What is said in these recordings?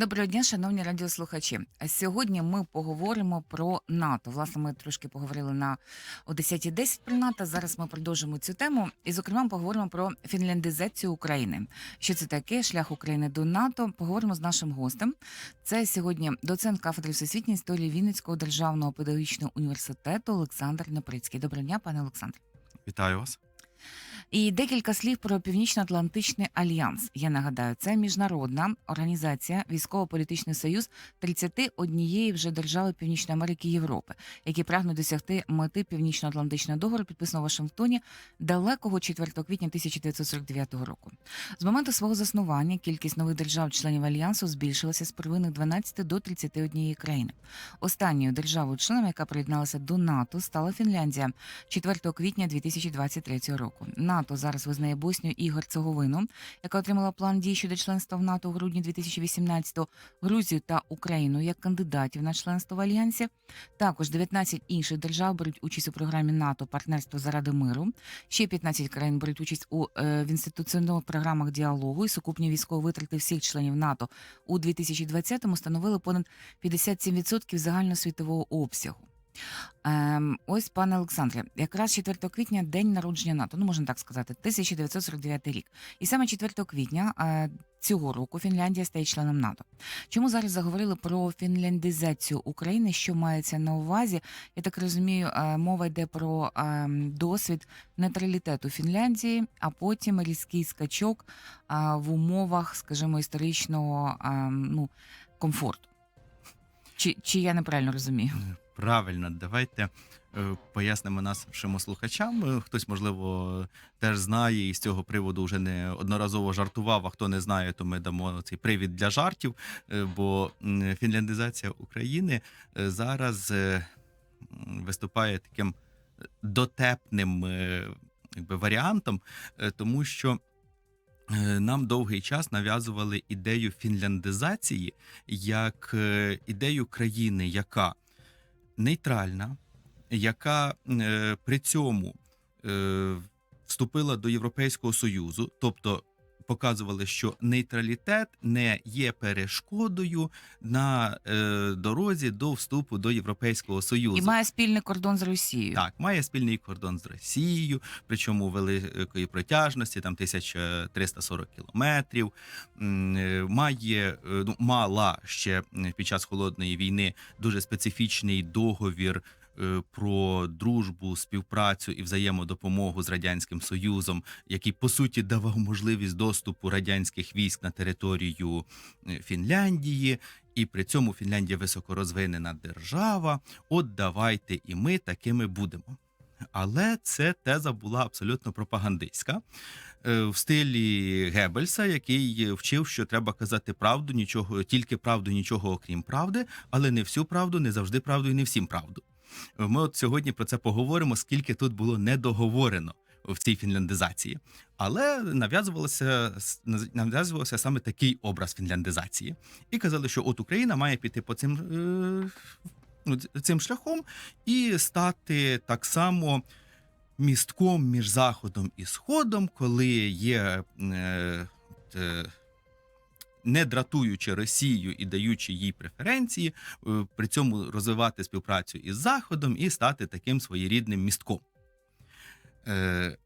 Доброго дня, шановні радіослухачі. Сьогодні ми поговоримо про НАТО. Власне, ми трошки поговорили на о 10.10 про НАТО. Зараз ми продовжимо цю тему. І, зокрема, поговоримо про фінляндизацію України. Що це таке? Шлях України до НАТО. Поговоримо з нашим гостем. Це сьогодні доцент кафедри всесвітньої історії Вінницького державного педагогічного університету Олександр Наприцький. Доброго дня, пане Олександр. Вітаю вас. І декілька слів про Північно-Атлантичний альянс. Я нагадаю, це міжнародна організація, військово-політичний союз 31 вже держави Північної Америки і Європи, які прагнуть досягти мети Північно-Атлантичного договору, підписаного в Вашингтоні далекого 4 квітня 1949 року. З моменту свого заснування кількість нових держав-членів альянсу збільшилася з первинних 12 до 31 країни. Останньою державою-членом, яка приєдналася до НАТО, стала Фінляндія 4 квітня 2023 року. НАТО зараз визнає Боснію і Герцеговину, яка отримала план дій щодо членства в НАТО у грудні 2018-го, Грузію та Україну як кандидатів на членство в альянсі. Також 19 інших держав беруть участь у програмі НАТО Партнерство заради миру. Ще 15 країн беруть участь у е, в інституційних програмах діалогу і сукупні військові витрати всіх членів НАТО у 2020-му становили понад 57% загальносвітового обсягу. Ем, ось, пане Олександре, якраз 4 квітня день народження НАТО, ну можна так сказати, 1949 рік. І саме 4 квітня е, цього року Фінляндія стає членом НАТО. Чому зараз заговорили про фінляндизацію України? Що мається на увазі? Я так розумію, е, мова йде про е, досвід нейтралітету Фінляндії, а потім різкий скачок е, в умовах, скажімо, історичного е, ну, комфорту. Чи, чи я неправильно розумію? Правильно, давайте е, пояснимо нашим слухачам. Е, Хтось, можливо, теж знає і з цього приводу вже не одноразово жартував. А хто не знає, то ми дамо цей привід для жартів. Е, Бо фінляндизація України зараз виступає таким дотепним якби, варіантом, тому що. Нам довгий час нав'язували ідею фінляндизації як ідею країни, яка нейтральна, яка е, при цьому е, вступила до Європейського Союзу, тобто показували, що нейтралітет не є перешкодою на е, дорозі до вступу до Європейського Союзу. І має спільний кордон з Росією. Так, має спільний кордон з Росією, причому великої протяжності, там 1340 кілометрів. Е, Має е, ну, мала ще під час холодної війни дуже специфічний договір. Е, Про дружбу, співпрацю і взаємодопомогу з радянським союзом, який по суті давав можливість доступу радянських військ на територію е, Фінляндії, і при цьому Фінляндія високорозвинена держава. От давайте і ми такими будемо. Але це теза була абсолютно пропагандистська е, в стилі Геббельса, який вчив, що треба казати правду, нічого, тільки правду, нічого окрім правди, але не всю правду, не завжди правду і не всім правду. Ми от сьогодні про це поговоримо, скільки тут було недоговорено в цій фінляндизації. Але нав'язувалося нав'язувався саме такий образ фінляндизації, і казали, що от Україна має піти по цим, е, ну, цим шляхом і стати так само містком між заходом і сходом, коли є. Е, е, не дратуючи Росію і даючи їй преференції, е, при цьому розвивати співпрацю із Заходом і стати таким своєрідним містком. Е,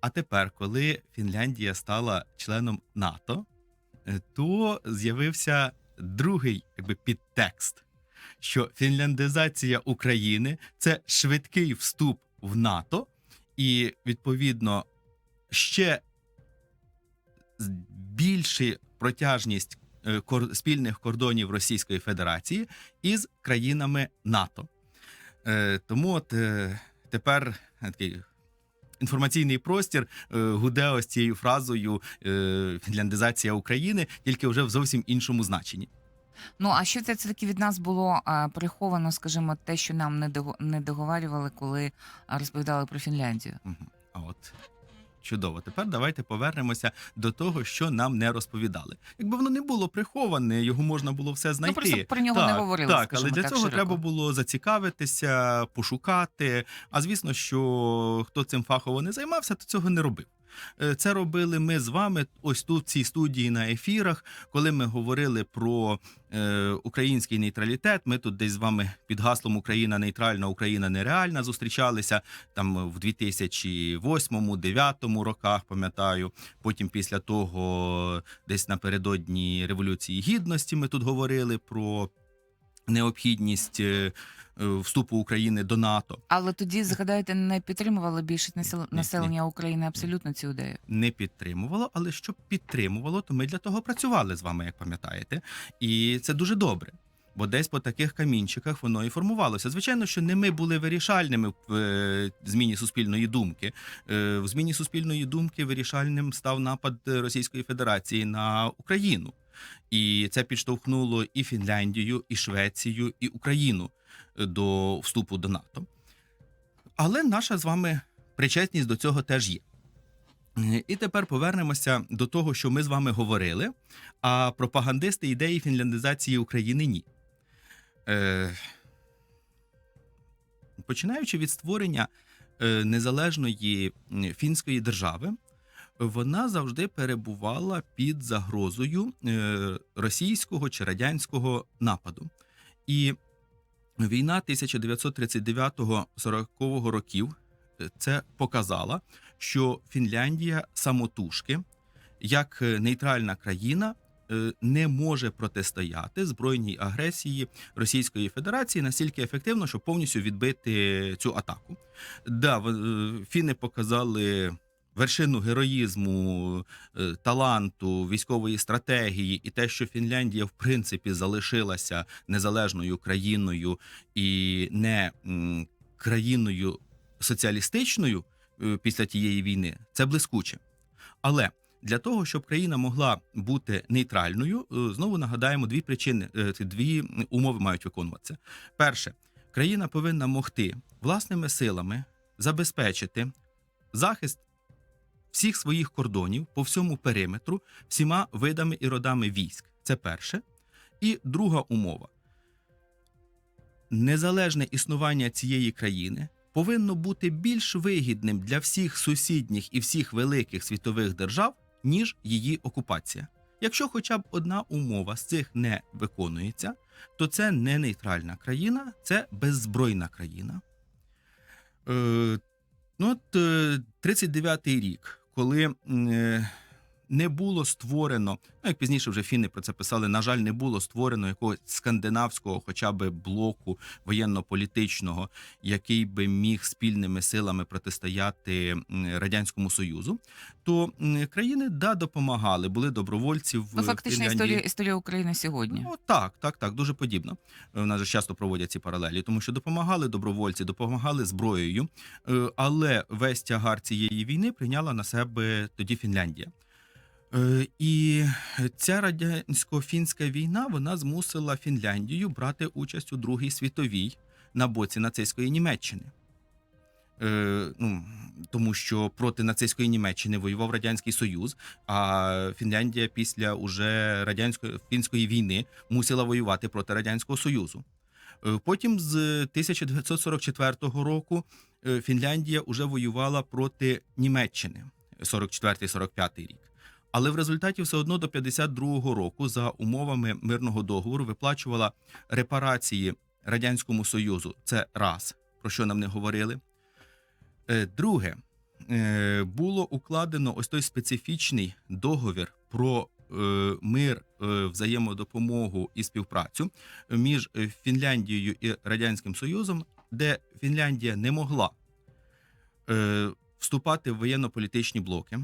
а тепер, коли Фінляндія стала членом НАТО, е, то з'явився другий якби, підтекст, що фінляндизація України це швидкий вступ в НАТО, і відповідно ще більша протяжність е, спільних кордонів Російської Федерації із країнами НАТО. Е, Тому от е, тепер такий інформаційний простір гуде ось цією фразою фінляндизація України, тільки вже в зовсім іншому значенні. Ну а що це, це таки від нас було приховано, скажімо, те, що нам не дого- не договарювали, коли розповідали про Фінляндію? А от Чудово. Тепер давайте повернемося до того, що нам не розповідали. Якби воно не було приховане, його можна було все знайти. Ну, просто про нього так, не говорили, Так, але для так, цього широко. треба було зацікавитися, пошукати. А звісно, що хто цим фахово не займався, то цього не робив. Е, Це робили ми з вами ось тут в цій студії на ефірах, коли ми говорили про е, український нейтралітет. Ми тут десь з вами під гаслом Україна нейтральна, Україна нереальна зустрічалися там в 2008-2009 роках, пам'ятаю. Потім після того, десь напередодні Революції Гідності, ми тут говорили про необхідність е, е, вступу України до НАТО. Але тоді, згадайте, не підтримувала більшість насел- ні. населення України абсолютно цю ідею. не підтримувало, але щоб підтримувало, то ми для того працювали з вами, як пам'ятаєте. І це дуже добре. Бо десь по таких камінчиках воно і формувалося. Звичайно, що не ми були вирішальними в е, зміні суспільної думки. Е, в зміні суспільної думки вирішальним став напад Російської Федерації на Україну. І це підштовхнуло і Фінляндію, і Швецію, і Україну е, до вступу до НАТО. Але наша з вами причетність до цього теж є. І тепер повернемося до того, що ми з вами говорили. А пропагандисти ідеї фінляндизації України ні. Е, починаючи від створення е, незалежної фінської держави, вона завжди перебувала під загрозою е, російського чи радянського нападу. І війна 1939-40 років е, це показала, що Фінляндія самотужки, як е, нейтральна країна, е, не може протистояти збройній агресії Російської Федерації настільки ефективно, щоб повністю відбити цю атаку. Да, фіни показали. Вершину героїзму, е, таланту, військової стратегії, і те, що Фінляндія в принципі залишилася незалежною країною і не країною соціалістичною е, після тієї війни, це блискуче. Але для того, щоб країна могла бути нейтральною, е, знову нагадаємо дві причини, дві умови мають виконуватися. Перше, країна повинна могти власними силами забезпечити захист всіх своїх кордонів по всьому периметру, всіма видами і родами військ. Це перше. І друга умова. Незалежне існування цієї країни повинно бути більш вигідним для всіх сусідніх і всіх великих світових держав, ніж її окупація. Якщо хоча б одна умова з цих не виконується, то це не нейтральна країна, це беззбройна країна. Е, ну, от е, 39-й рік, коли е, не було створено, ну як пізніше вже фіни про це писали. На жаль, не було створено якогось скандинавського, хоча б блоку воєнно-політичного, який би міг спільними силами протистояти радянському союзу. То країни да допомагали, були добровольці в Ну, фактично, історія, історія України сьогодні. Ну, так, так, так, дуже подібно. У нас же часто проводять ці паралелі, тому що допомагали добровольці, допомагали зброєю, Е, але весь тягар цієї війни прийняла на себе тоді Фінляндія. Е, І ця радянсько-фінська війна вона змусила Фінляндію брати участь у Другій світовій на боці нацистської Німеччини. Е, ну, тому що проти нацистської Німеччини воював Радянський Союз, а Фінляндія після уже радянської фінської війни мусила воювати проти Радянського Союзу. Е, Потім з 1944 року е, Фінляндія вже воювала проти Німеччини 44-45 рік. Але в результаті все одно до 52-го року за умовами мирного договору виплачувала репарації Радянському Союзу. Це раз, про що нам не говорили. Е, Друге, е, було укладено ось той специфічний договір про е, мир, взаємодопомогу і співпрацю між Фінляндією і Радянським Союзом, де Фінляндія не могла вступати в воєнно-політичні блоки,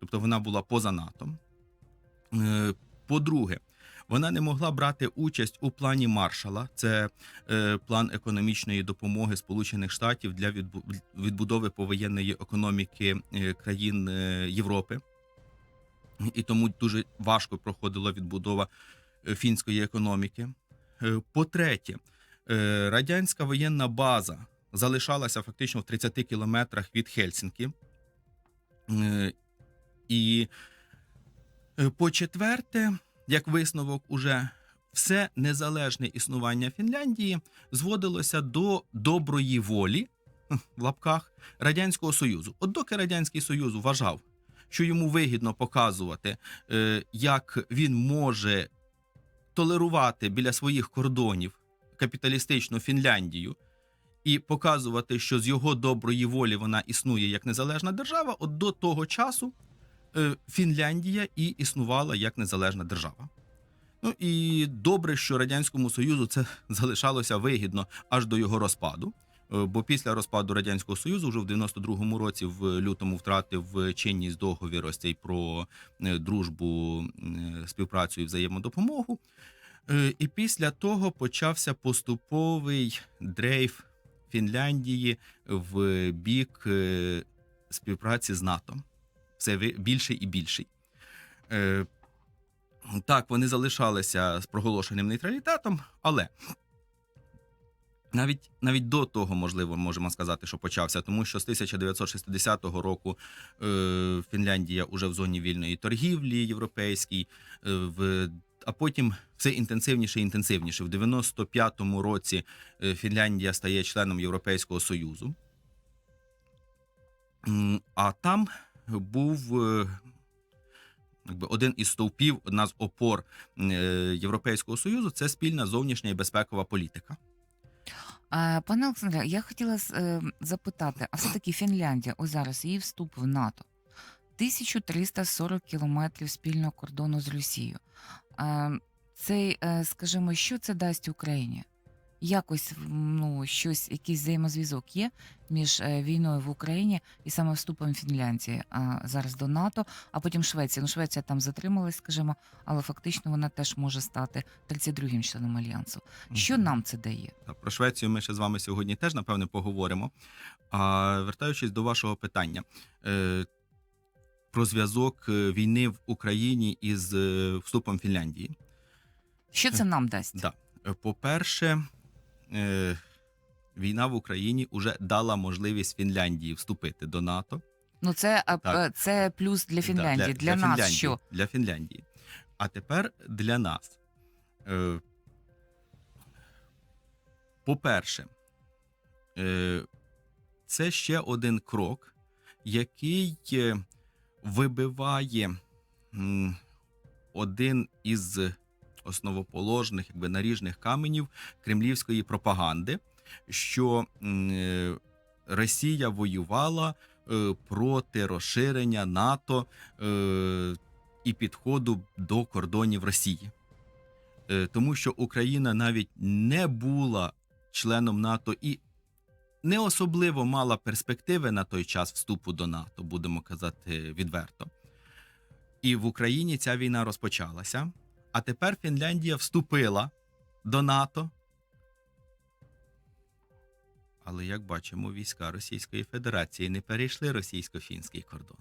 тобто вона була поза НАТО. Е, По-друге, вона не могла брати участь у плані Маршала. Це е, план економічної допомоги Сполучених Штатів для відбудови повоєнної економіки е, країн Європи. І тому дуже важко проходила відбудова фінської економіки. По-третє, радянська воєнна база залишалася фактично в 30 кілометрах від Хельсінкі. І е, по-четверте, як висновок, уже все незалежне існування Фінляндії зводилося до доброї волі в лапках Радянського Союзу. От доки Радянський Союз вважав, що йому вигідно показувати, е, як він може толерувати біля своїх кордонів капіталістичну Фінляндію і показувати, що з його доброї волі вона існує як незалежна держава, от до того часу Фінляндія і існувала як незалежна держава. Ну і добре, що Радянському Союзу це залишалося вигідно аж до його розпаду. Е, Бо після розпаду Радянського Союзу, вже в 92-му році, в лютому втратив чинність договір ось цей про е, дружбу, е, співпрацю і взаємодопомогу. Е, І після того почався поступовий дрейф Фінляндії в бік е, співпраці з НАТО. Все більший і більший. Е, Так, вони залишалися з проголошеним нейтралітетом, але навіть, навіть до того, можливо, можемо сказати, що почався, тому що з 1960 року е, Фінляндія уже в зоні вільної торгівлі європейській, е, в, а потім все інтенсивніше і інтенсивніше. В 95-му році е, Фінляндія стає членом Європейського Союзу. А там був е, один із стовпів, одна з опор е, Європейського Союзу це спільна зовнішня і безпекова політика. Пане Олександре, я хотіла е, запитати, а все-таки Фінляндія, ось зараз її вступ в НАТО. 1340 кілометрів спільного кордону з Росією. Цей, скажімо, що це дасть Україні? Якось ну, щось, якийсь взаємозв'язок є між е, війною в Україні і саме вступом Фінляндії а, зараз до НАТО, а потім Швеція. Ну, Швеція там затрималась, скажімо, але фактично вона теж може стати 32-м членом альянсу. Що нам це дає? Про Швецію ми ще з вами сьогодні теж напевне поговоримо. А вертаючись до вашого питання е, про зв'язок е, війни в Україні із вступом Фінляндії. Що це нам дасть? Да. Е, По-перше, е, війна в Україні вже дала можливість Фінляндії вступити до НАТО. Ну, це, Так. е, це плюс для Да, Фінляндії. для, нас Фінляндії, що? Для Фінляндії. А тепер для нас. Е, По-перше, е, це ще один крок, який е, вибиває один із основоположних якби, наріжних каменів кремлівської пропаганди, що е, Росія воювала е, проти розширення НАТО е, і підходу до кордонів Росії. Тому що Україна навіть не була членом НАТО і не особливо мала перспективи на той час вступу до НАТО, будемо казати відверто. І в Україні ця війна розпочалася. А тепер Фінляндія вступила до НАТО. Але як бачимо, війська Російської Федерації не перейшли російсько-фінський кордон.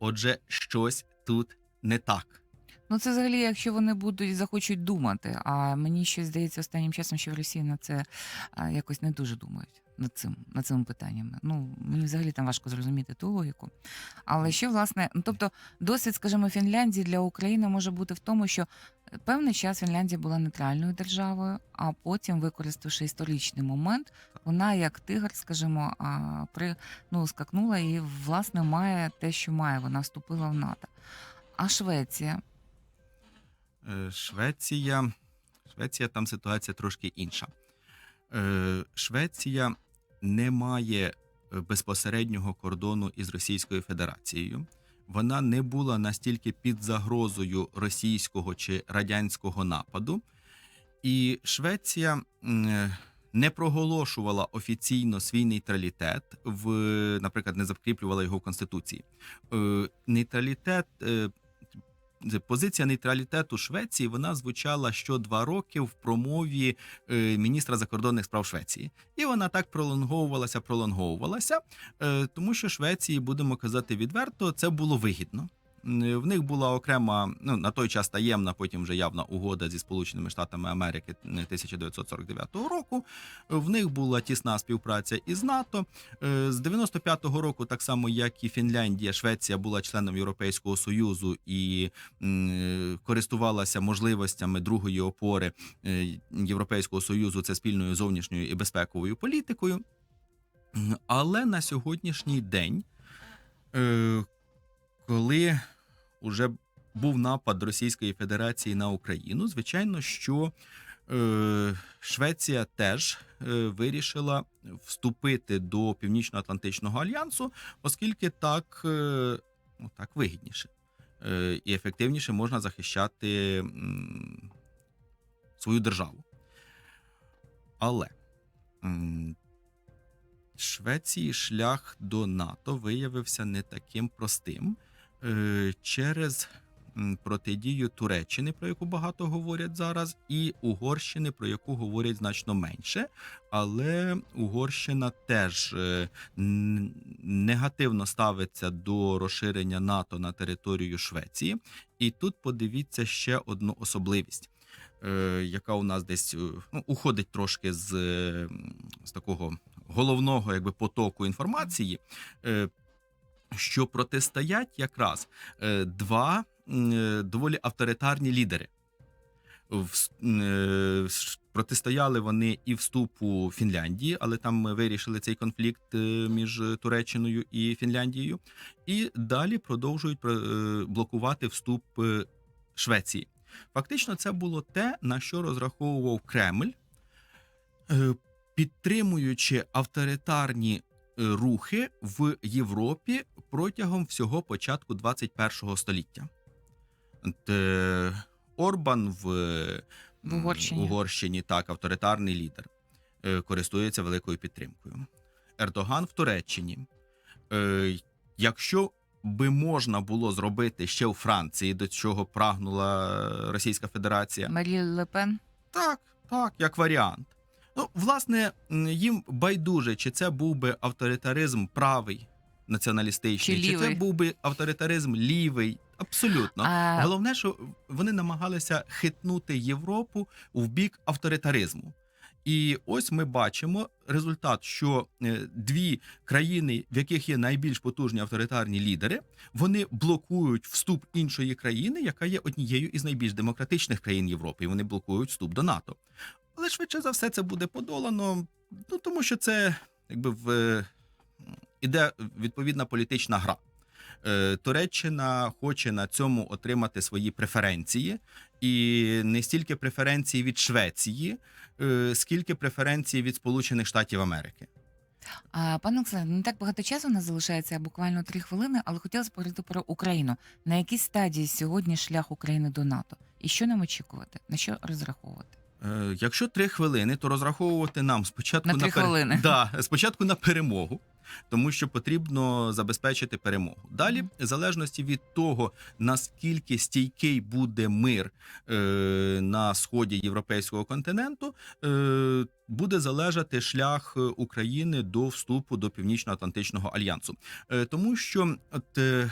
Отже, щось тут не так. Ну, це взагалі, якщо вони будуть захочуть думати. А мені щось здається останнім часом, що в Росії на це якось не дуже думають над цим над цими питаннями. Ну мені взагалі там важко зрозуміти ту логіку. Але що власне, ну тобто, досвід, скажімо, Фінляндії для України може бути в тому, що певний час Фінляндія була нейтральною державою, а потім, використавши історичний момент, вона як тигр, скажімо, при ну скакнула і власне має те, що має. Вона вступила в НАТО. А Швеція. Е, Швеція. Швеція там ситуація трошки інша. Е, Швеція не має е, безпосереднього кордону із Російською Федерацією. Вона не була настільки під загрозою російського чи радянського нападу. І Швеція е, не проголошувала офіційно свій нейтралітет, в, наприклад, не закріплювала його в Конституції. Е, Нейтралітет позиція нейтралітету Швеції вона звучала що два роки в промові е, міністра закордонних справ Швеції, і вона так пролонговувалася, пролонговувалася, е, тому що Швеції, будемо казати відверто, це було вигідно. М, В них була окрема, ну на той час таємна, потім вже явна угода зі Сполученими Штатами Америки 1949 року. В них була тісна співпраця із НАТО. Е, З 95-го року, так само як і Фінляндія, Швеція була членом Європейського союзу і користувалася можливостями другої опори е, Європейського союзу це спільною зовнішньою і безпековою політикою. Але на сьогоднішній день, е, коли вже був напад Російської Федерації на Україну, звичайно, що е, Швеція теж е, вирішила вступити до Північно-Атлантичного альянсу, оскільки так, е, ну, так вигідніше е, і ефективніше можна захищати м, свою державу. Але Швеції шлях до НАТО виявився не таким простим через протидію Туреччини, про яку багато говорять зараз, і Угорщини, про яку говорять значно менше. Але Угорщина теж е, негативно ставиться до розширення НАТО на територію Швеції. І тут подивіться ще одну особливість. е, Яка у нас десь е, ну, уходить трошки з, е, з такого головного якби потоку інформації, е, що протистоять якраз е, два е, доволі авторитарні лідери. Е, Протистояли вони і вступу Фінляндії, але там ми вирішили цей конфлікт між Туреччиною і Фінляндією. І далі продовжують блокувати вступ Швеції. Фактично, це було те, на що розраховував Кремль, підтримуючи авторитарні рухи в Європі протягом всього початку 21 століття. От, е, Орбан в, е, В Угорщині. Угорщині так, авторитарний лідер, е, користується великою підтримкою. Ердоган в Туреччині. Е, Якщо би можна було зробити ще у Франції, до чого прагнула Російська Федерація, Марі Лепен. так, так, як варіант. Ну, власне, їм байдуже, чи це був би авторитаризм правий, націоналістичний, Чи чи, це був би авторитаризм лівий. Абсолютно. А, Головне, що вони намагалися хитнути Європу в бік авторитаризму. І ось ми бачимо результат, що е, дві країни, в яких є найбільш потужні авторитарні лідери, вони блокують вступ іншої країни, яка є однією із найбільш демократичних країн Європи. І вони блокують вступ до НАТО. Але швидше за все це буде подолано, ну тому що це якби в іде відповідна політична гра. Е, Туреччина хоче на цьому отримати свої преференції, і не стільки преференції від Швеції, е, скільки преференції від Сполучених Штатів Америки. Пане Олександр, не так багато часу у нас залишається, буквально три хвилини, але хотілося поговорити про Україну. На якій стадії сьогодні шлях України до НАТО? І що нам очікувати? На що розраховувати? Е, Якщо три хвилини, то розраховувати нам спочатку На три хвилини. Да, спочатку на перемогу, тому що потрібно забезпечити перемогу. Далі, в залежності від того, наскільки стійкий буде мир е, на сході європейського континенту, е, буде залежати шлях України до вступу до Північно-Атлантичного альянсу, е, тому що от. Е,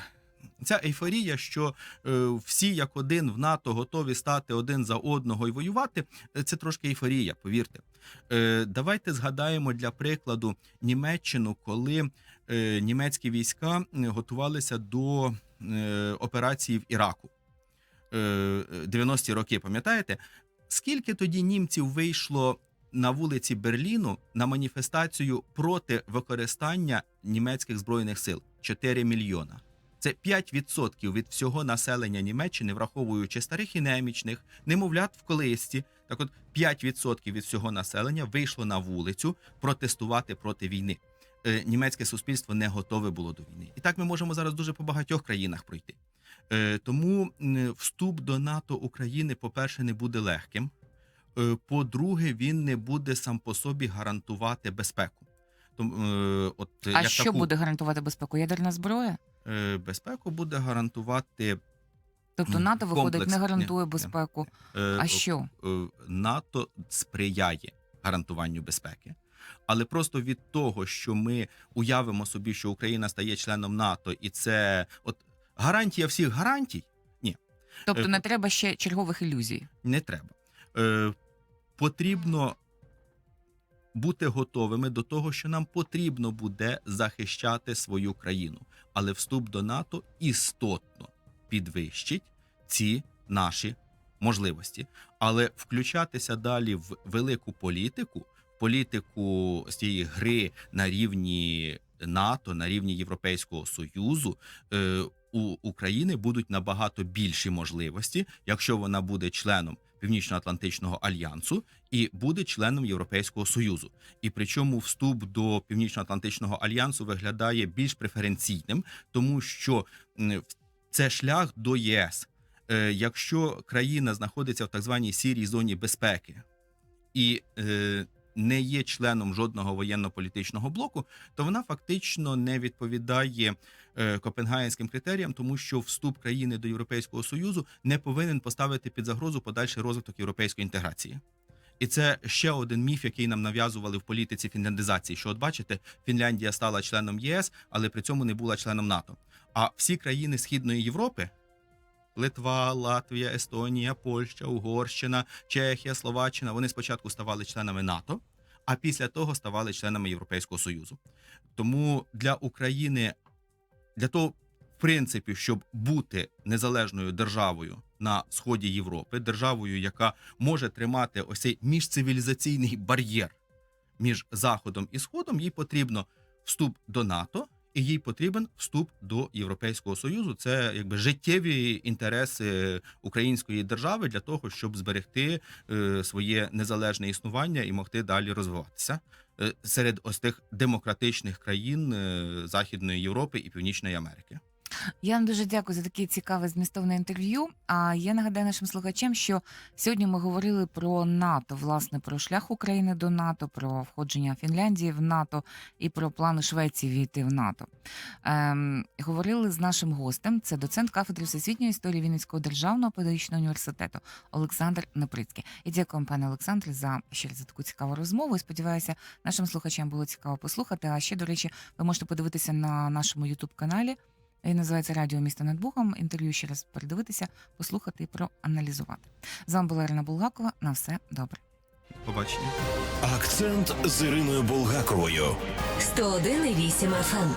Ця ейфорія, що е, всі як один в НАТО готові стати один за одного і воювати, е, це трошки ейфорія, повірте. Е, давайте згадаємо для прикладу Німеччину, коли німецькі війська готувалися до операції в Іраку. Е, 90-ті роки, пам'ятаєте? Скільки тоді німців вийшло на вулиці Берліну на маніфестацію проти використання німецьких збройних сил? 4 мільйона. Це 5% від всього населення Німеччини, враховуючи старих і немічних, немовлят в колисці. Так от 5% від всього населення вийшло на вулицю протестувати проти війни. Е, німецьке суспільство не готове було до війни. І так ми можемо зараз дуже по багатьох країнах пройти. Е, тому вступ до НАТО України, по-перше, не буде легким. Е, по-друге, він не буде сам по собі гарантувати безпеку. Тому, от, А як що таку, буде гарантувати безпеку? Ядерна зброя? Е, безпеку буде гарантувати Тобто НАТО виходить, не гарантує безпеку. е, А що? е, НАТО сприяє гарантуванню безпеки. Але просто від того, що ми уявимо собі, що Україна стає членом НАТО, і це от гарантія всіх гарантій Ні, Тобто не треба ще чергових ілюзій. не треба. Потрібно бути готовими до того, що нам потрібно буде захищати свою країну. Але вступ до НАТО істотно підвищить ці наші можливості. Але включатися далі в велику політику, політику з цієї гри на рівні НАТО, на рівні Європейського Союзу. Е, у України будуть набагато більші можливості, якщо вона буде членом Північно-Атлантичного альянсу і буде членом Європейського союзу. І причому вступ до Північно-Атлантичного альянсу виглядає більш преференційним, тому що це шлях до ЄС. Е, Якщо країна знаходиться в так званій сірій зоні безпеки і е, не є членом жодного воєнно-політичного блоку, то вона фактично не відповідає е, копенгагенським критеріям, тому що вступ країни до Європейського союзу не повинен поставити під загрозу подальший розвиток європейської інтеграції. І це ще один міф, який нам нав'язували в політиці фінляндизації. Що, от бачите, Фінляндія стала членом ЄС, але при цьому не була членом НАТО. А всі країни Східної Європи Литва, Латвія, Естонія, Польща, Угорщина, Чехія, Словаччина вони спочатку ставали членами НАТО, а після того ставали членами Європейського Союзу. Тому для України, для того, в принципі, щоб бути незалежною державою на сході Європи, державою, яка може тримати ось цей міжцивілізаційний бар'єр між Заходом і Сходом, їй потрібно вступ до НАТО. І їй потрібен вступ до Європейського союзу. Це якби життєві інтереси української держави для того, щоб зберегти е, своє незалежне існування і могти далі розвиватися е, серед ось тих демократичних країн е, Західної Європи і Північної Америки. Я вам дуже дякую за таке цікаве змістовне інтерв'ю. А я нагадаю нашим слухачам, що сьогодні ми говорили про НАТО, власне, про шлях України до НАТО, про входження Фінляндії в НАТО і про плани Швеції війти в НАТО. Ем, говорили з нашим гостем. Це доцент кафедри всесвітньої історії Вінницького державного педагогічного університету Олександр Неприцький. І дякуємо, пане Олександре, за ще за таку цікаву розмову. І сподіваюся, нашим слухачам було цікаво послухати. А ще, до речі, ви можете подивитися на нашому Ютуб каналі. Він називається Радіо місто над Богом. Інтерв'ю ще раз передивитися, послухати і проаналізувати. З вами була Ірина Булгакова. На все добре. Побачення. Акцент з Іриною Булгаковою. 101,8 FM.